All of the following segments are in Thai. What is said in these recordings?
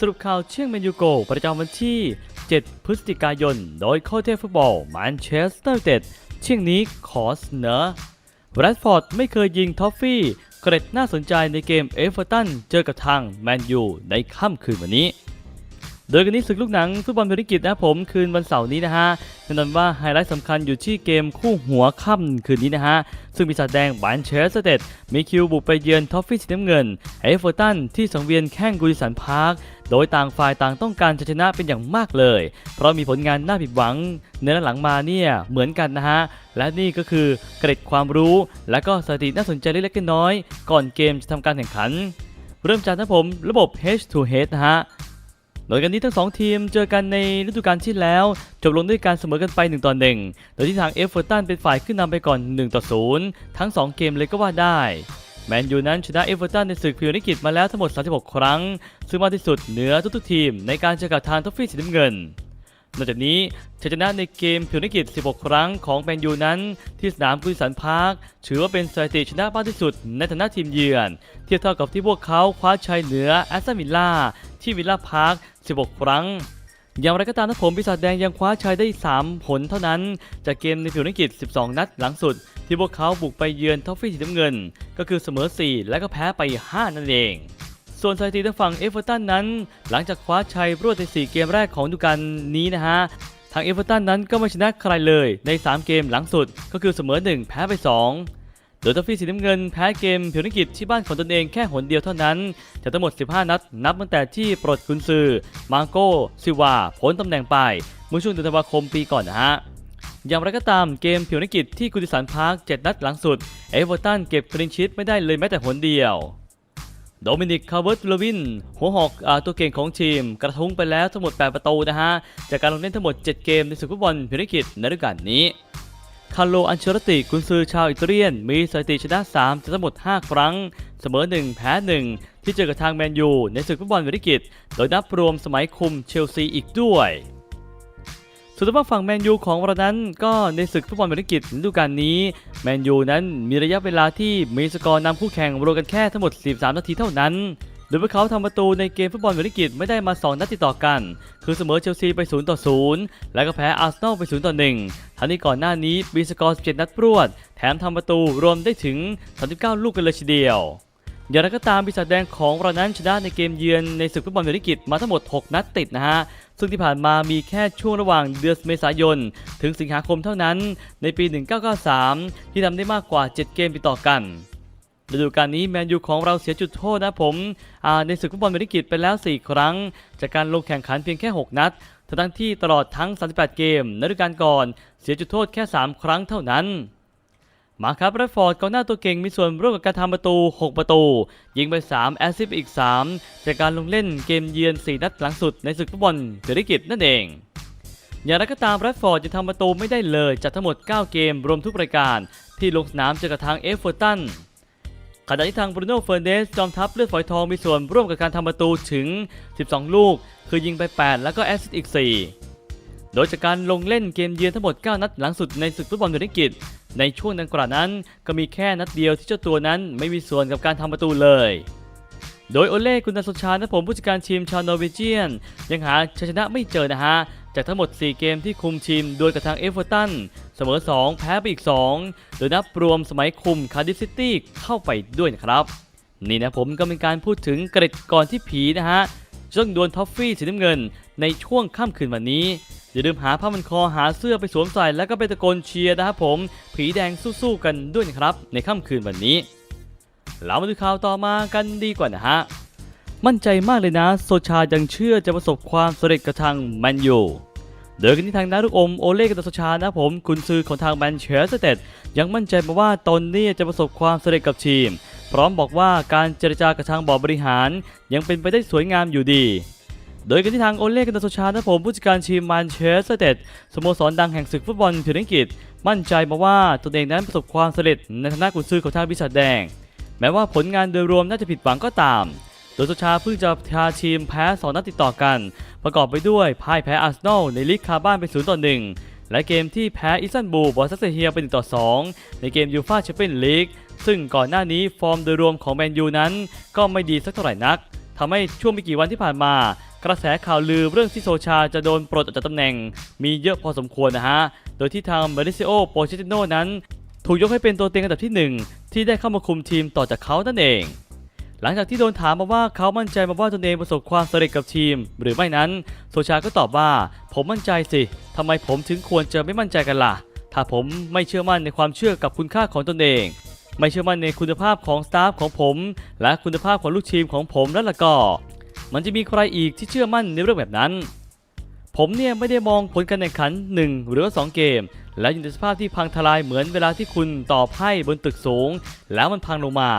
สรุปข่าวเชียงแมนยูโก ประจำวันที่ 7 พฤศจิกายน โดยโค้ชเทพฟุตบอลแมนเชสเตอร์เต็ดเชียงนี้ขอเสนอแรดฟอร์ดไม่เคยยิงท็อฟฟี่ เกร็ดน่าสนใจในเกมเอฟเวอร์ตันเจอกับทางแมนยูในค่ำคืนวันนี้ โดยกันนี้ศึกลูกหนังฟุตบอลพริกิจนะครับผมคืนวันเสาร์นี้นะฮะแน่นอนว่าไฮไลท์สำคัญอยู่ที่เกมคู่หัวค่ำคืนนี้นะฮะ ซึ่งปีศาจแดงแมนเชสเตอร์ยูไนเต็ดมีคิวบุกไปเยือนท็อฟฟี่สีน้ำเงินเอฟเวอร์ตันที่สังเวียนแข้งกุลิสันพาร์คโดยต่างฝ่ายต่างต้องการชนะเป็นอย่างมากเลย เพราะมีผลงานน่าผิดหวังในด้านหลังมาเนี่ยเหมือนกันนะฮะ และนี่ก็คือเกร็ดความรู้ และก็สถิติน่าสนใจเล็กๆน้อยๆก่อนเกมจะทำการแข่งขัน เริ่มจากนะผมระบบ H to H นะฮะ โดยกันนี้ทั้งสองทีมเจอกันในฤดูกาลที่แล้ว จบลงด้วยการเสมอกันไป1ต่อ1โดยที่ทางเอฟเวอร์ตันเป็นฝ่ายขึ้นนำไปก่อน1ต่อ0ทั้ง 2 เกมเลยก็ว่าได้แมนยูนั้นชนะเอฟเวอร์ตันในศึกพรีเมียร์ลีกมาแล้วทั้งหมด 36 ครั้ง ซึ่งมากที่สุดเหนือทุกๆทีมในการเจอกับทางท็อฟฟี่สีน้ำเงิน นอกจากนี้ชัยชนะในเกมพรีเมียร์ลีก16 ครั้งของแมนยูนั้น ที่สนามกุลสันพาร์คถือว่าเป็นสถิติชนะมากที่สุดในฐานะทีมเยือน เทียบเท่ากับที่พวกเขาคว้าชัยเหนือแอสตันวิลล่าที่วิลล่าพาร์ค 16 ครั้งอย่างไรก็ตามนะผมปีศาจแดงยังคว้าชัยได้ 3 ผลเท่านั้น จากเกมในผิวนักกิจ 12 นัดหลังสุด ที่พวกเขาบุกไปเยือนท็อฟฟี่สีน้ำเงิน ก็คือเสมอ 4 และก็แพ้ไป 5 นั่นเอง ส่วนสถิติทางฝั่งเอฟเวอร์ตันนั้น หลังจากคว้าชัยรวดใน 4 เกมแรกของฤดูกาลนี้นะฮะทางเอฟเวอร์ตันนั้นก็ไม่ชนะใครเลยใน 3 เกมหลังสุดก็คือเสมอ 1 แพ้ไป 2 โดยทอฟฟี่สีน้ำเงินแพ้เกมผิวนักกิจที่บ้านของตนเองแค่หนเดียวเท่านั้นจากทั้งหมด 15 นัด นับตั้งแต่ที่ปลดกุนซือมาโกซิวาพ้นตำแหน่งไปเมื่อช่วงเดือนธันวาคมปีก่อนนะฮะอย่างไรก็ตามเกมผิวนักกิจที่กุดิสันพาร์ค 7 นัดหลังสุด เอเวอร์ตันเก็บคลีนชีตไม่ได้เลยแม้แต่หนเดียว โดมินิก คาร์เวิร์ตลวิน หัวหอกอตัวเก่งของทีม กระทุ้งไปแล้วทั้งหมด 8 ประตูนะฮะ จากการลงเล่นทั้งหมด 7 เกมในศึกฟุตบอลพรีเมียร์ลีกในฤดูกาลนี้ คาร์โล อันเชลติกุนซือชาวอิตาเลียน มีสถิติชนะ 3 จากทั้งหมด 5 ครั้ง เสมอ 1 แพ้ 1 ที่เจอกับทางแมนยูในศึกฟุตบอลพรีเมียร์ลีกโดยนับรวมสมัยคุมเชลซีอีกด้วย ส่วนทางฝั่งแมนยูของเรานั้นก็ในศึกฟุตบอลเบริกิจฤดูกาลนี้แมนยูนั้นมีระยะเวลาที่มีสกอร์นำคู่แข่งรวมกันแค่ทั้งหมด 43 นาทีเท่านั้นโดยพวกเขาทำประตูในเกมฟุตบอลบริกิจไม่ได้มา 2 นัดติดต่อกัน คือเสมอเชลซีไป 0 ต่อ 0 และก็แพ้อาร์เซนอลไป 0 ต่อ 1 ทั้งที่ก่อนหน้านี้มีสกอร์ 17 นัดรวด แถมทำประตูรวมได้ถึง 39 ลูกกันเลยทีเดียว อย่างไรก็ตามปีศาจแดงของเรานั้นชนะในเกมเยือนในศึกฟุตบอลเมริกิจมาทั้งหมด 6 นัดติดนะฮะ ซึ่งที่ผ่านมามีแค่ช่วงระหว่างเดือนเมษายน ถึงสิงหาคมเท่านั้นในปี 1993 ที่ทำได้มากกว่า 7 เกมติดต่อกันฤดูกาลนี้แมนยูของเราเสียจุดโทษนะผมในศึกฟุตบอลเมริกิจไปแล้ว 4 ครั้ง จากการลงแข่งขันเพียงแค่ 6 นัดทั้งที่ตลอดทั้ง 38 เกมในฤดูกาลก่อนเสียจุดโทษแค่ 3 ครั้งเท่านั้น มาครับแรดฟอร์ดกองหน้าตัวเก่งมีส่วนร่วมกับการทำประตู 6 ประตู ยิงไป 3 แอสซิสต์อีก 3 จากการลงเล่นเกมเยือน 4 นัดหลังสุดในศึกฟุตบอลเศรษฐกิจนั่นเอง อย่างไรก็ตามแรดฟอร์ดจะทำประตูไม่ได้เลยจากทั้งหมด 9 เกมรวมทุกรายการ ที่ลงสนามเจอกับทางเอฟเวอร์ตันขณะที่ทางบรูโน่เฟอร์เนสจอมทัพเลือดฝอยทองมีส่วนร่วมกับการทำประตูถึง 12 ลูก คือยิงไป 8 แล้วก็แอสซิสต์อีก 4 โดยจากการลงเล่นเกมเยือนทั้งหมด 9 นัดหลังสุดในศึกฟุตบอลเศรษฐกิจ ในช่วงดังกล่าวนั้นก็มีแค่นัดเดียวที่เจ้าตัวนั้นไม่มีส่วนกับการทำประตูเลย โดยโอเล่กุนนาโซชานะผมผู้จัดการทีมชาวนอร์เวเจียน ยังหาชัยชนะไม่เจอนะฮะ จากทั้งหมด 4 เกมที่คุมทีมโดยกับทางเอฟเวอร์ตันเสมอ 2 แพ้ไปอีก 2 โดยนับรวมสมัยคุมคาร์ดิฟซิตี้เข้าไปด้วยนะครับ นี่นะผมก็เป็นการพูดถึงเกร็ดก่อนที่ผีนะฮะจะต้องดวลท็อฟฟี่สีน้ำเงินในช่วงค่ำคืนวันนี้ อย่าลืมหาผ้ามันคอหาเสื้อไปสวมใส่แล้วก็ไปตะโกนเชียร์นะครับผม ผีแดงสู้ๆกันด้วยนะครับ ในค่ำคืนวันนี้ เรามาดูข่าวต่อมากันดีกว่านะฮะ มั่นใจมากเลยนะ โซชายังเชื่อจะประสบความสำเร็จกับทางแมนยูโดยกันที่ทางด้านลูกอมโอเล่กับโซชานะผมคุณซื้อของทางแมนเชสเตอร์ยังมั่นใจมาว่าตนนี้จะประสบความสำเร็จกับทีม พร้อมบอกว่าการเจรจากับทางบอร์ดบริหารยังเป็นไปได้สวยงามอยู่ดี โดยกันที่ทางโอเล่กันตโซชานะผมผู้จัดการทีมแมนเชสเตอร์เดสโมสรดังแห่งศึกฟุตบอลพรีเมียร์ลีกมั่นใจมาว่าตนเองนั้นประสบความสำเร็จในฐานะกุนซือของทางบิชาแดง แม้ว่าผลงานโดยรวมน่าจะผิดหวังก็ตาม โดยโซชาเพิ่งจะพาทีมแพ้2นัดติดต่อกัน ประกอบไปด้วยพ่ายแพ้อาร์เซนอลในลีกคาบ้านไป0ต่อ1และเกมที่แพ้อิสตันบูลบอลซัสเซียไป1ต่อ 2 ในเกมยูฟ่าแชมเปี้ยนลีกซึ่งก่อนหน้านี้ฟอร์มโดยรวมของแมนยูนั้น ก็ไม่ดีสักเท่าไหร่นักทำให้ช่วงไม่กี่วันที่ผ่านมา กระแสข่าวลือเรื่องที่โซชาจะโดนปลดออกจากตำแหน่ง มีเยอะพอสมควรนะฮะ โดยที่ทางมริซิโอโปเชติโนนั้น ถูกยกให้เป็นตัวเต็งอันดับที่หนึ่งที่ได้เข้ามาคุมทีมต่อจากเขานั่นเอง หลังจากที่โดนถามมาว่าเขามั่นใจมาว่าตนเองประสบความสำเร็จกับทีม หรือไม่นั้นโซชาก็ตอบว่า ผมมั่นใจสิทำไมผมถึงควรจะไม่มั่นใจกันล่ะ ถ้าผมไม่เชื่อมั่นในความเชื่อกับคุณค่าของตนเองไม่เชื่อมั่นในคุณภาพของสตาฟของผม และคุณภาพของลูกทีมของผมแล้วล่ะก็ มันจะมีใครอีกที่เชื่อมั่นในเรื่องแบบนั้น ผมเนี่ยไม่ได้มองผลการแข่งขัน 1 หรือ 2 เกม แล้วอยู่ในสภาพที่พังทลายเหมือนเวลาที่คุณต่อไพ่บนตึกสูง แล้วมันพังลงมา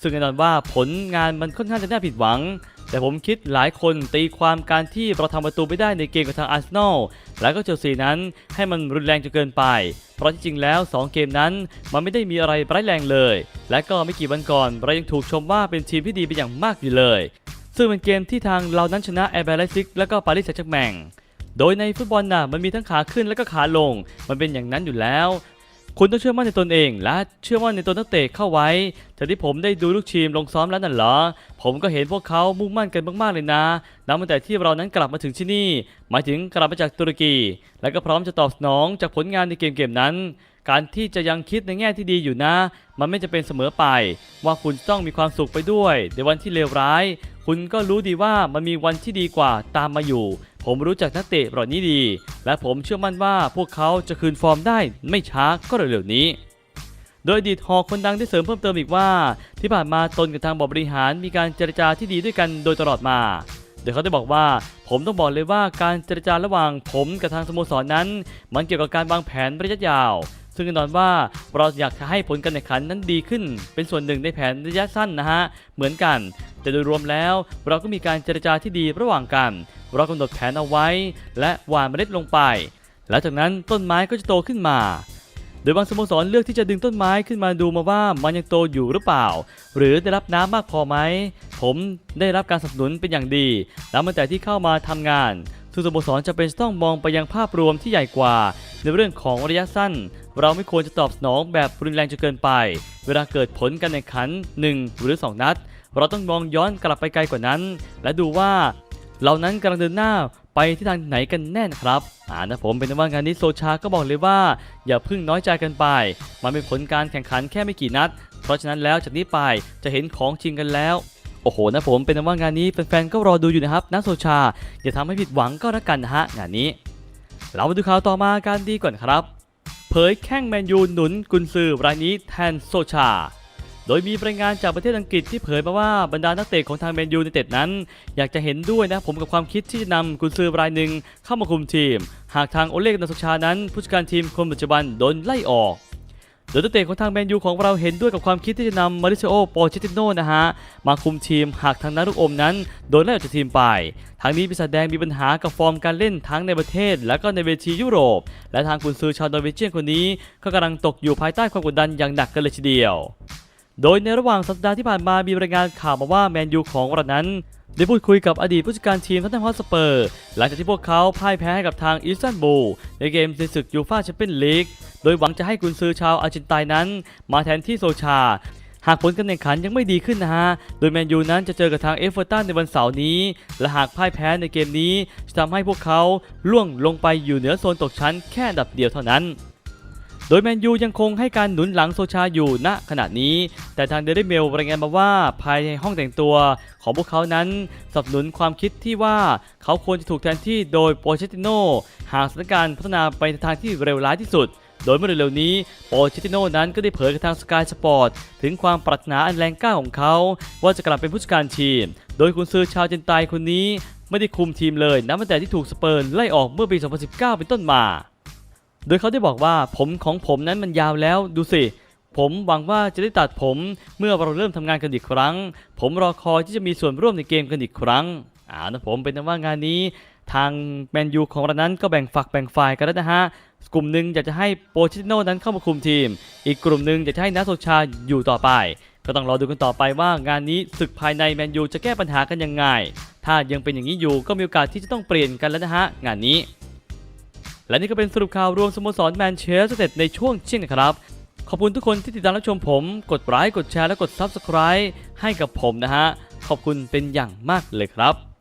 ซึ่งแน่นอนว่าผลงานมันค่อนข้างจะน่าผิดหวังแต่ผมคิดหลายคนตีความการที่เราทำประตูไม่ได้ในเกมกับทางอาร์เซนอลและก็เชลซีนั้นให้มันรุนแรงจนเกินไป เพราะที่จริงแล้ว 2 เกมนั้นมันไม่ได้มีอะไรร้ายแรงเลย และก็ไม่กี่วันก่อนเรายังถูกชมว่าเป็นทีมที่ดีเป็นอย่างมากอยู่เลย ซึ่งเป็นเกมที่ทางเรานั้นชนะแอร์เบลซิกและก็ปารีสแซงต์แชร์แมงโดยในฟุตบอลน่ะมันมีทั้งขาขึ้นและก็ขาลง มันเป็นอย่างนั้นอยู่แล้ว คุณต้องเชื่อมั่นในตนเอง และเชื่อมั่นในตัวนักเตะเข้าไว้จากที่ผมได้ดูลูกทีมลงซ้อมแล้วนั่นเหรอ ผมก็เห็นพวกเขามุ่งมั่นกันมากๆเลยนะนับตั้งแต่ที่เรานั้นกลับมาถึงที่นี่ หมายถึงกลับมาจากตุรกี และก็พร้อมจะตอบสนองจากผลงานในเกมเกมๆนั้น การที่จะยังคิดในแง่ที่ดีอยู่นะ มันไม่จะเป็นเสมอไป ว่าคุณจะต้องมีความสุขไปด้วย ในวันที่เลวร้าย คุณก็รู้ดีว่ามันมีวันที่ดีกว่าตามมาอยู่ ผมรู้จักนักเตะเหล่านี้ดี และผมเชื่อมั่นว่าพวกเขาจะคืนฟอร์มได้ไม่ช้าก็เร็วๆนี้โดยดีตฮอคนดังได้เสริมเพิ่มเติมอีกว่า ที่ผ่านมาตนกับทางบอบริหารมีการเจรจาที่ดีด้วยกันโดยตลอดมาโดยเขาได้บอกว่า ผมต้องบอกเลยว่าการเจรจาระหว่างผมกับทางสโมสรนั้น มันเกี่ยวกับการวางแผนระยะยาว ซึ่งแน่นอนว่าเราอยากจะให้ผลการแข่งขันนั้นดีขึ้น เป็นส่วนหนึ่งในแผนระยะสั้นนะฮะ เหมือนกัน แต่โดยรวมแล้วเราก็มีการเจรจาที่ดีระหว่างกัน เรากำหนดแผนเอาไว้ และหว่านเมล็ดลงไปแล้วจากนั้นต้นไม้ก็จะโตขึ้นมาโดยบางสโมสรเลือกที่จะดึงต้นไม้ขึ้นมาดูมาว่ามันยังโตอยู่หรือเปล่า หรือได้รับน้ำมากพอไหม ผมได้รับการสนับสนุนเป็นอย่างดีนับตั้งแต่ที่เข้ามาทำงานซึ่งสโมสรจะเป็นต้องมองไปยังภาพรวมที่ใหญ่กว่า ในเรื่องของระยะสั้น เราไม่ควรจะตอบสนองแบบรุนแรงจนเกินไป เวลาเกิดผลการแข่งขัน 1 หรือ 2 นัด เราต้องมองย้อนกลับไปไกลกว่านั้น และดูว่าเรานั้นกำลังเดินหน้าไปที่ทางไหนกันแน่นครับอ่านะผมเป็นว่างานนี้โซชาก็บอกเลยว่า อย่าพิ่งน้อยใจกันไป มันเป็นผลการแข่งขันแค่ไม่กี่นัด เพราะฉะนั้นแล้วจากนี้ไปจะเห็นของจริงกันแล้วโอ้โหนะผมเป็นว่างานนี้แฟนๆก็รอดูอยู่นะครับนะโซชาอย่าทำให้ผิดหวังก็แล้วกันนะฮะงานนี้ เรามาดูข่าวต่อมากันดีก่อนครับ เผยแข้งแมนยูหนุนกุนซือรายนี้แทนโซชา โดยมีรายงานจากประเทศอังกฤษที่เผยมาว่าบรรดานักเตะของทางแมนยูในเต็ดนั้น อยากจะเห็นด้วยนะผมกับความคิดที่จะนำกุนซือรายหนึ่งเข้ามาคุมทีม หากทางโอเล็กนาโซชานั้นผู้จัดการทีมคนปัจจุบันโดนไล่ออก โดยนักเตะของทางแมนยูของเราเห็นด้วยกับความคิดที่จะนำมาริซิโอโปเชติโนนะฮะ มาคุมทีมหากทางนารุกอมนั้น โดนไล่ออกจากทีมไป ทางนี้ปีศาจแดงมีปัญหากับฟอร์มการเล่นทั้งในประเทศ และก็ในเวทียุโรป และทางกุนซือชาวโนร์เวเจียนคนนี้ ก็กำลังตกอยู่ภายใต้ความกดดันอย่างหนักกันเลยทีเดียว โดยในระหว่างสัปดาห์ที่ผ่านมามีรายงานข่าวมาว่าแมนยูของเรานั้น ได้พูดคุยกับอดีตผู้จัดการทีมทัตแนมฮอตสเปอร์ หลังจากที่พวกเขาพ่ายแพ้ให้กับทางอิสตันบูลในเกมในศึกยูฟ่าแชมเปี้ยนลีก โดยหวังจะให้กุนซือชาวอาร์เจนตินานั้น มาแทนที่โซชา หากผลการแข่งขันยังไม่ดีขึ้นนะฮะ โดยแมนยูนั้นจะเจอกับทางเอฟเวอร์ตันในวันเสาร์นี้ และหากพ่ายแพ้ในเกมนี้จะทำให้พวกเขาล่วงลงไปอยู่เหนือโซนตกชั้นแค่ดับเดียวเท่านั้น ดยแมนยูยังคงให้การหนุนหลังโซชาอยู่ณขณะนี้ แต่ทางเดลิเมลรายงานมาว่าภายในห้องแต่งตัวของพวกเขานั้นสนับสนุนความคิดที่ว่าเขาควรจะถูกแทนที่โดยโปเชติโนหากสถานการณ์พัฒนาไปในทางที่เร็วร้ายที่สุดโดยเมื่อเร็วๆนี้โปเชติโนนั้นก็ได้เผยกับทางสกายสปอร์ตถึงความปรารถนาอันแรงกล้าของเขา ว่าจะกลับเป็นผู้จัดการทีม โดยคุณซื้อชาวเจนไตคนนี้ ไม่ได้คุมทีมเลยนับตั้งแต่ที่ถูกสเปอร์ไล่ออกเมื่อปี 2019 เป็นต้นมา โดยเขาได้บอกว่าผมของผมนั้นมันยาวแล้วดูสิ ผมหวังว่าจะได้ตัดผมเมื่อเราเริ่มทำงานกันอีกครั้ง ผมรอคอยที่จะมีส่วนร่วมในเกมกันอีกครั้งอ่านะผมเป็นว่างานนี้ ทางแมนยูของเรานั้นก็แบ่งฝักแบ่งฝ่ายกันแล้วนะฮะกลุ่มหนึ่งอยากจะให้โปชิติโนนั้นเข้ามาคุมทีม อีกกลุ่มหนึ่งอยากจะให้นาโซชาอยู่ต่อไป ก็ต้องรอดูกันต่อไปว่างานนี้ศึกภายในแมนยูจะแก้ปัญหากันยังไง ถ้ายังเป็นอย่างนี้อยู่ก็มีโอกาสที่จะต้องเปลี่ยนกันแล้วนะฮะงานนี้ และนี่ก็เป็นสรุปข่าวรวมสโมสรแมนเชสเตอร์ในช่วงเช่นนะครับ ขอบคุณทุกคนที่ติดตามรับชมผม กดไลค์กดแชร์และกด Subscribe ให้กับผมนะฮะ ขอบคุณเป็นอย่างมากเลยครับ